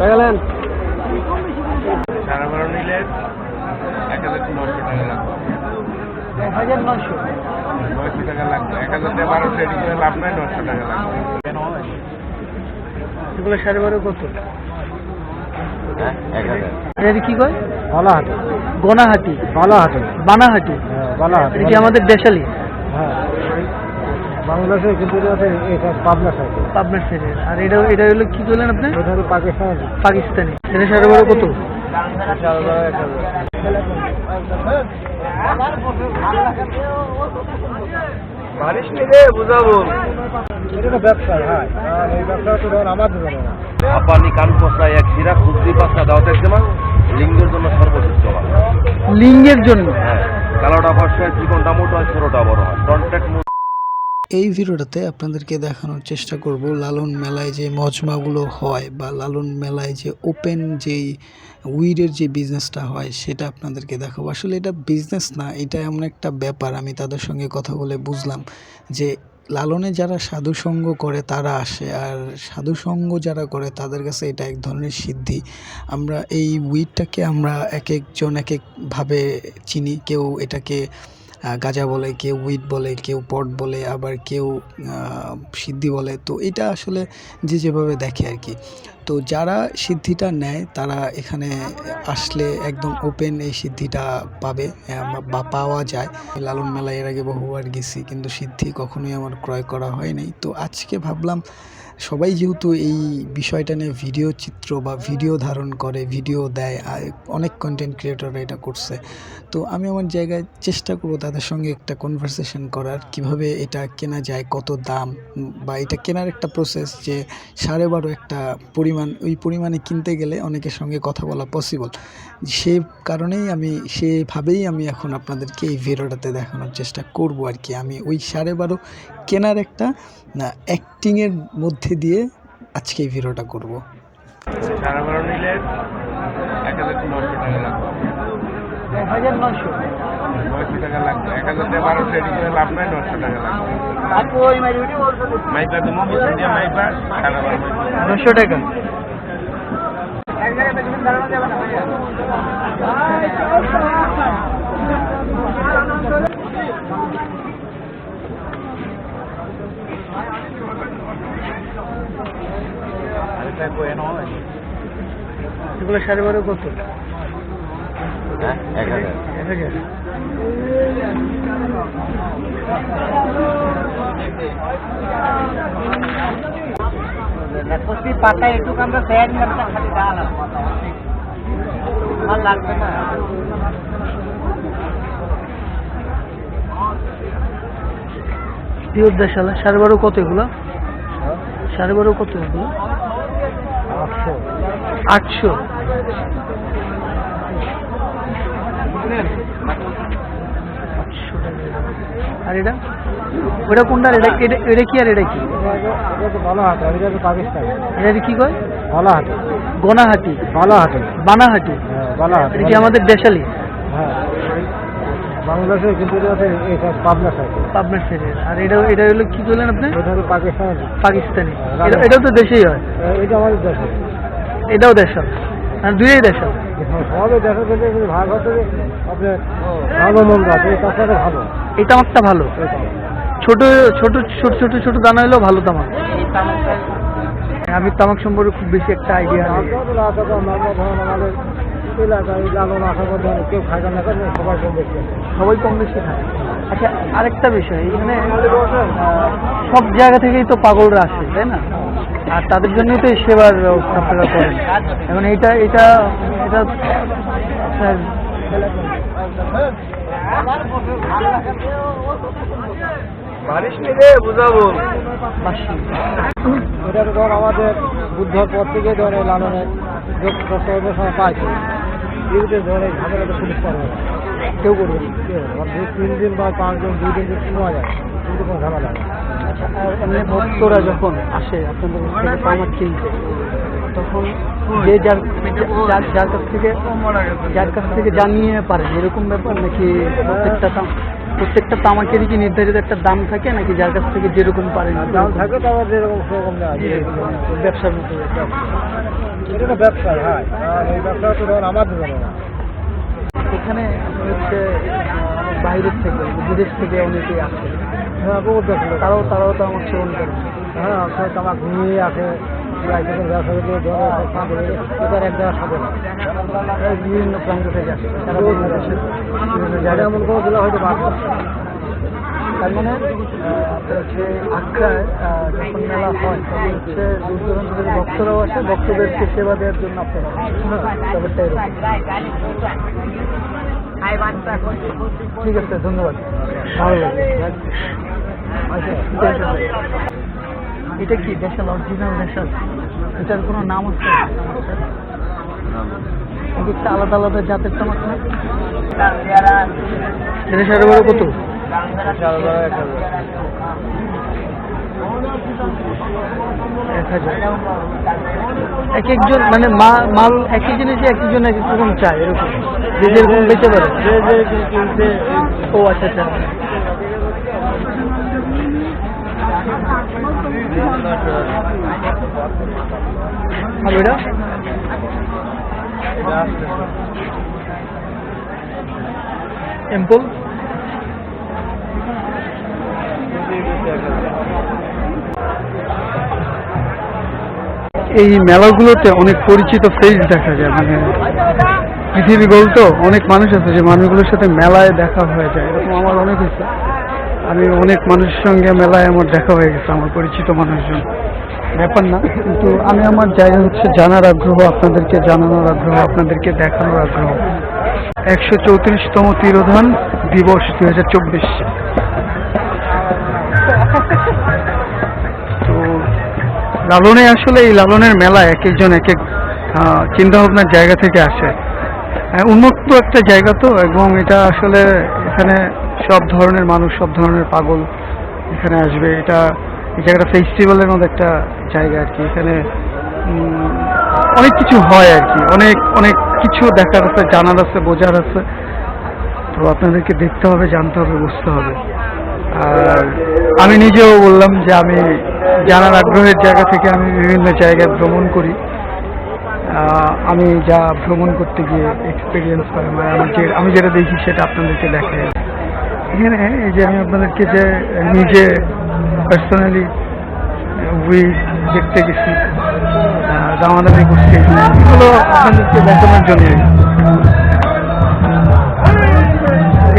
গেলেন সারা বারো নিলে এক হাজার নশো টাকা লাগবে। এক হাজার নশো নয়শো টাকা লাগবে। এক হাজার টাকা বারোশো করে লাভ নাই নশো টাকা লাগবে। এগুলো সাড়ে বারো কত? হ্যাঁ কি কয়? বালাহাটে। গোনাহাটি। বালাহাটে। বানাহাটি। হ্যাঁ বালাহাটে। কি আমাদের দেশালি? বাংলাদেশে কিন্তু এটা পাবনা সাইডে। আর এটা এটা হলো কি করলেন আপনি? এটা পাকিস্তান। পাকিস্তানি। এটা সাড়ে বারো কত বুঝাবো। এটা হ্যাঁ আর এই ব্যবসা তো ধর আমার দোকানে না। আপানি কান কষায় এক খুদ্দি পাঁচটা লিঙ্গের জন্য সর্বশ্রেষ্ঠ লিঙ্গের জন্য? হ্যাঁ কালোটা ফর্সা চিকনটা মোটা হয় ছোটটা বড় হয়। কন্ট্যাক্ট এই ভিডিওটাতে আপনাদেরকে দেখানোর চেষ্টা করব লালন মেলায় যে মজমাগুলো হয় বা লালন মেলায় যে ওপেন যেই উইডের যে বিজনেসটা হয় সেটা আপনাদেরকে দেখাবো। আসলে এটা বিজনেস না, এটা এমন একটা ব্যাপার, আমি তাদের সঙ্গে কথা বলে বুঝলাম যে লালনে যারা সাধুসঙ্গ করে তারা আসে আর সাধুসঙ্গ যারা করে তাদের কাছে এটা এক ধরনের সিদ্ধি। আমরা এই উইডটাকে আমরা এক একজন এক একভাবে চিনি, কেউ এটাকে গাঁজা বলে, কেউ উইট বলে, কেউ পট বলে, আবার কেউ সিদ্ধি বলে। তো এটা আসলে যে যেভাবে দেখে আর কি। তো যারা সিদ্ধিটা নেয়, তারা এখানে আসলে একদম ওপেন এই সিদ্ধিটা পাবে বা পাওয়া যায়। লালন মেলায় এর আগে বহুবার গেছি, কিন্তু সিদ্ধি কখনোই আমার ক্রয় করা হয়নি। তো আজকে ভাবলাম সবাই যেহেতু এই বিষয়টা নিয়ে ভিডিও চিত্র বা ভিডিও ধারণ করে, ভিডিও দেয় অনেক কন্টেন্ট ক্রিয়েটররা এটা করছে, তো আমি আমার জায়গায় চেষ্টা করব তাদের সঙ্গে একটা কনভারসেশন করার, কীভাবে এটা কেনা যায়, কত দাম বা এটা কেনার একটা প্রসেস যে সাড়ে বারো একটা পরিমাণ, ওই পরিমাণে কিনতে গেলে অনেকের সঙ্গে কথা বলা পসিবল সে কারণেই আমি, সেভাবেই আমি এখন আপনাদেরকে এই ভিডিওটাতে দেখানোর চেষ্টা করব আর কি। আমি ওই সাড়ে বারো কেনার একটা অ্যাক্টিংয়ের মধ্যে দিয়ে আজকে এই ভিডিওটা করব। সারা বারো নিলে এক হাজার টাকা। লাগবে টাকা লাগবে এক হাজার টাকা লাভ নাই নশো টাকা নশো এগুলো সাড়ে বারো কত? হ্যাঁ এক হাজার। পাতা একটু আমরা করতে খালি ডাল লাগবে না। সাড়ে বারো কত এগুলো? সাড়ে বারো কত এগুলো? আটশো। আর এটা? ওটা কোনটা? এটা এটা এটা কি আর এটা কি এটা বালাহাটে আর এটা তো পাকিস্তান এটা কি কয়? বালাহাটে গোনাহাটি। বালাহাটে। বানাহাটি। হ্যাঁ বালাহাটে। এটা কি আমাদের দেশালি? হ্যাঁ। বাংলাদেশে কিন্তু এটা এটা পাবনা সাইডে। পাবনার সাইডের আর এটা এটা হলো কি করলেন আপনি? এটা পাকিস্তান। পাকিস্তানি। এটা এটাও তো দেশেই হয়। এটা আমাদের দেশে। এটাও দেশাল আর যাচ্ছে ভাগ হচ্ছে আপনার ভালো মন্দ আছে তার সাথে ভালো। এই তামাকটা ভালো। ছোট ছোট ছোট ছোট ছোট দানা হলেও ভালো তামাক। আমি তামাক সম্পর্কে খুব বেশি একটা আইডিয়া নেই। সবাই কম বেশি খায়। আচ্ছা আরেকটা বিষয় এখানে সব জায়গা থেকেই তো পাগলরা আসে তাই না? আর তাদের জন্যই তো এই সেবার ব্যবস্থা আপনারা করেন। এখন এইটা এটা এটা আপনার বুঝাবো। এটা তো ধর আমাদের বুদ্ধর পর থেকে ধরে লালনের পাইছে ইউতে ধরে ঝামেলাটা পুলিশ কেউ করবে না। তিন দিন বা পাঁচ দিন দুই দিন যায় কিন্তু কোনো ঝামেলা এমনি ভক্তরা যখন আসে আপনাদের থেকে তামাক কিনতে তখন যে যার যার যার কাছ থেকে যার কাছ থেকে জানিয়ে পারেন এরকম ব্যাপার নাকি প্রত্যেকটা প্রত্যেকটা তামাকেরই কি নির্ধারিত একটা দাম থাকে নাকি যার কাছ থেকে যেরকম পারেন? দাম থাকে তো আবার যেরকম সেরকম ব্যবসার মতো এটা তো ব্যবসায় হয় এই ব্যবসা তো ধরুন আমাদের জন্য না। এখানে হচ্ছে বাইরের থেকে বিদেশ থেকে অনেকেই আসে। হ্যাঁ বহুত ব্যবসা তারাও তারাও তো আমার সেবন করে। হ্যাঁ সে তামাক নিয়ে আসে। লাইসেন্সের ব্যবসা সব এটার এক জায়গা সাথে বিভিন্ন প্রান্ত থেকে আসে। তারা বিভিন্ন জায়গা জায়গা এমন কোনো জেলা হয়তো পারবে তার মানে হচ্ছে আখড়ায় যখন মেলা হয় তখন হচ্ছে দূর দূরান্ত থেকে ভক্তরাও আসে ভক্তদেরকে সেবা দেওয়ার জন্য আপনারা হ্যাঁ, ব্যাপারটা এরকম। ঠিক আছে ধন্যবাদ। ভালো লাগবে। এটা কি? দেশাল অরিজিনাল দেশাল? এটার কোনো নাম আছে? আলাদা আলাদা জাতের কত? এক হাজার। এক একজন মানে মাল একই এক জিনিসে এক একজন এক এক রকম চায়, এরকম। যে যেরকম বেঁচে পারে ও আচ্ছা আচ্ছা। ওইটা এম্পল এই মেলাগুলোতে অনেক পরিচিত ফেস দেখা যায় মানে পৃথিবী বলতো অনেক মানুষ আছে যে মানুষগুলোর সাথে মেলায় দেখা হয়ে যায়, এরকম আমার অনেক হয়েছে। আমি অনেক মানুষের সঙ্গে মেলায় আমার দেখা হয়ে গেছে, আমার পরিচিত মানুষজন। ব্যাপার না, কিন্তু আমি আমার জায়গা হচ্ছে জানার আগ্রহ, আপনাদেরকে জানানোর আগ্রহ, আপনাদেরকে দেখানোর আগ্রহ। একশো চৌত্রিশতম তিরোধান দিবস দুই হাজার চব্বিশ। তো, লালনে আসলে এই লালনের মেলা এক একজন এক এক চিন্তাভাবনার জায়গা থেকে আসে। উন্মুক্ত একটা জায়গা তো, এবং এটা আসলে এখানে সব ধরনের মানুষ, সব ধরনের পাগল এখানে আসবে। এটা এই জায়গাটা ফেস্টিভ্যালের মতো একটা জায়গা আর কি। এখানে অনেক কিছু হয় আর কি। অনেক অনেক কিছু দেখার আছে, জানার আছে, বোঝার আছে। তো আপনাদেরকে দেখতে হবে, জানতে হবে, বুঝতে হবে। আর আমি নিজেও বললাম যে আমি জানার আগ্রহের জায়গা থেকে আমি বিভিন্ন জায়গায় ভ্রমণ করি। আমি যা ভ্রমণ করতে গিয়ে এক্সপিরিয়েন্স করে মানে আমি যে, আমি যেটা দেখি সেটা আপনাদেরকে দেখাই। এখানে এই যে আমি আপনাদেরকে যে নিজে পার্সোনালি উই দেখতে গেছি দামাদামি করছি এগুলো আপনাদেরকে দেখানোর জন্য।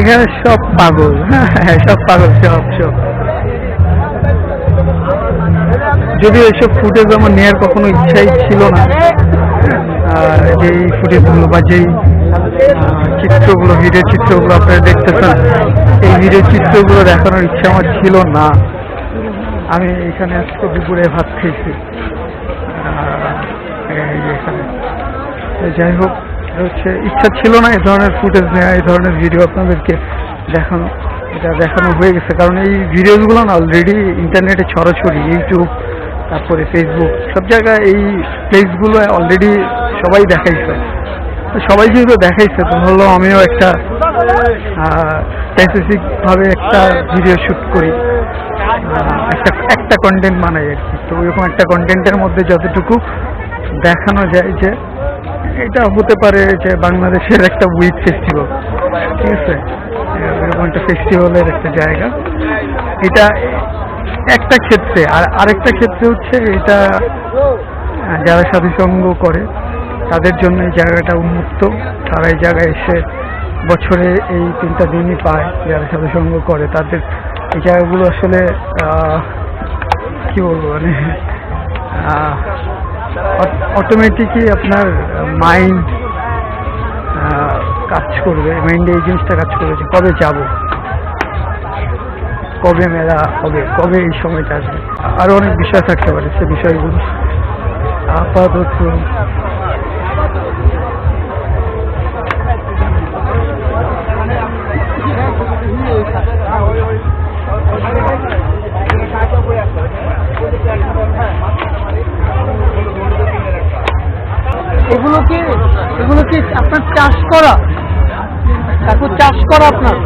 এখানে সব পাগল। হ্যাঁ সব পাগল, সব সব। যদিও এসব ফুটেজ আমার নেওয়ার কখনো ইচ্ছাই ছিল না। যেই ফুটেজগুলো বা যেই চিত্রগুলো ভিডিও চিত্রগুলো আপনারা দেখতেছেন। এই ভিডিও চিত্রগুলো দেখানোর ইচ্ছা আমার ছিল না। আমি এখানে আজকে দুপুরে ভাত খেয়েছি। এখানে। যাই হোক হচ্ছে, ইচ্ছা ছিল না এই ধরনের ফুটেজ নেওয়া এই ধরনের ভিডিও আপনাদেরকে দেখানো। এটা দেখানো হয়ে গেছে, কারণ এই ভিডিওগুলো না অলরেডি ইন্টারনেটে ছড়াছড়ি ইউটিউব তারপরে ফেসবুক সব জায়গায় এই প্লেসগুলো অলরেডি সবাই দেখাইছে। সবাই যেহেতু দেখাইছে, তো হলো আমিও একটা ভাবে একটা ভিডিও শুট করি। একটা একটা কন্টেন্ট বানাই আর কি। তো ওইরকম একটা কন্টেন্টের মধ্যে যতটুকু দেখানো যায় যে, এটা হতে পারে যে বাংলাদেশের একটা উইক ফেস্টিভ্যাল ঠিক আছে? এরকম একটা ফেস্টিভ্যালের একটা জায়গা। এটা একটা ক্ষেত্রে, আর আরেকটা ক্ষেত্রে হচ্ছে এটা যারা সাধুসঙ্গ করে তাদের জন্য এই জায়গাটা উন্মুক্ত। তারা এই জায়গায় এসে বছরে এই তিনটা দিনই পায়, যারা সাধুসঙ্গ করে। তাদের এই জায়গাগুলো আসলে কি বলব মানে অটোমেটিকই আপনার মাইন্ড কাজ করবে মাইন্ডে এই জিনিসটা কাজ করবে যে কবে যাব, কবে মেলা হবে, কবে এই সময়টা আসবে। আরও অনেক বিষয় থাকতে পারে, সে বিষয়গুলো। আপাতত এগুলো কি আপনার চাষ করা? এখন চাষ করা আপনার।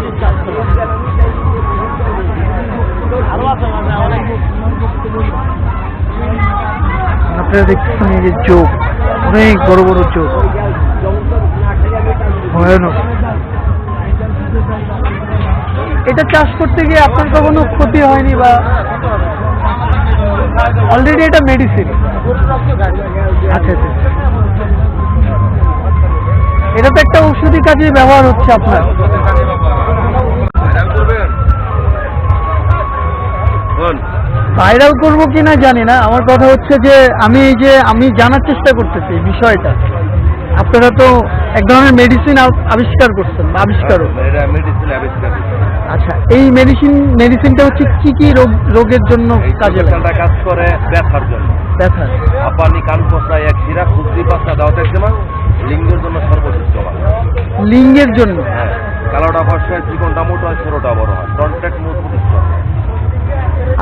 আপনারা দেখছেন এই যে চোখ অনেক বড় বড় চোখ। ভয়ানক। এটা চাষ করতে গিয়ে আপনার কখনো ক্ষতি হয়নি বা অলরেডি এটা মেডিসিন আচ্ছা আচ্ছা। এটা তো একটা ঔষধি কাজে ব্যবহার হচ্ছে আপনার। ভাইরাল করব কিনা জানি না। আমার কথা হচ্ছে যে আমি এই যে আমি জানার চেষ্টা করতেছি বিষয়টা। আপনারা তো এক ধরনের মেডিসিন আবিষ্কার করছেন মেডিসিন আবিষ্কার আচ্ছা এই মেডিসিন মেডিসিনটা হচ্ছে কি কি রোগ রোগের জন্য কাজে লাগে? কাজ করে ব্যথার জন্য। ব্যথা। আপানি এক শিরা খুদ্রি দাওয়াত একদম লিঙ্গের জন্য ভালো লিঙ্গের জন্য? হ্যাঁ কালোটা চিকনটা মোটা হয় ছোটটা বড় হয়। মজবুত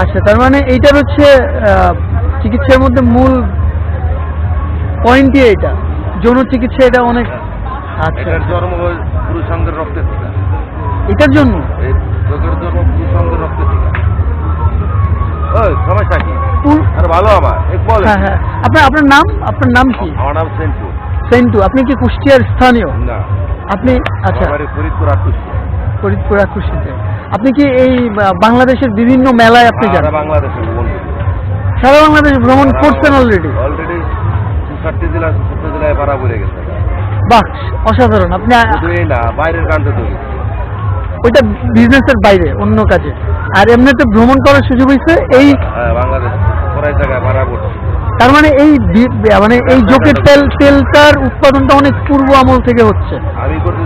আচ্ছা তার মানে এইটার হচ্ছে চিকিৎসার মধ্যে মূল পয়েন্টই এটা যৌন চিকিৎসা এটা অনেক আচ্ছা এটার জন্ম পুরুষাঙ্গের রক্তে থেকে এটার জন্য? জন্ম পুরুষাঙ্গের রক্তে থেকে ওই সমস্যা কি আর ভালো আমার হ্যাঁ হ্যাঁ। আপনার আপনার নাম? আপনার নাম কি? আমার নাম সেন্টু। সেন্টু আপনি কি কুষ্টিয়ার স্থানীয়? না। আপনি আচ্ছা। ফরিদপুর ফরিদপুর আপনি কি এই বাংলাদেশের বিভিন্ন মেলায় আপনি যান? বন্ধু সারা বাংলাদেশ ভ্রমণ করছেন অলরেডি অলরেডি চারটি জেলা সত্তর জেলায় ভাড়া পড়ে গেছে। বাহ অসাধারণ। আপনি না বাইরের তো। ওইটা বিজনেসের বাইরে অন্য কাজে। আর এমনিতে ভ্রমণ করার সুযোগ হয়েছে এই হ্যাঁ বাংলাদেশ জায়গায় ভাড়া পড়ছে তার মানে এই মানে এই জোকের তেল তেলটার উৎপাদনটা অনেক পূর্ব আমল থেকে হচ্ছে। আমি করতেছি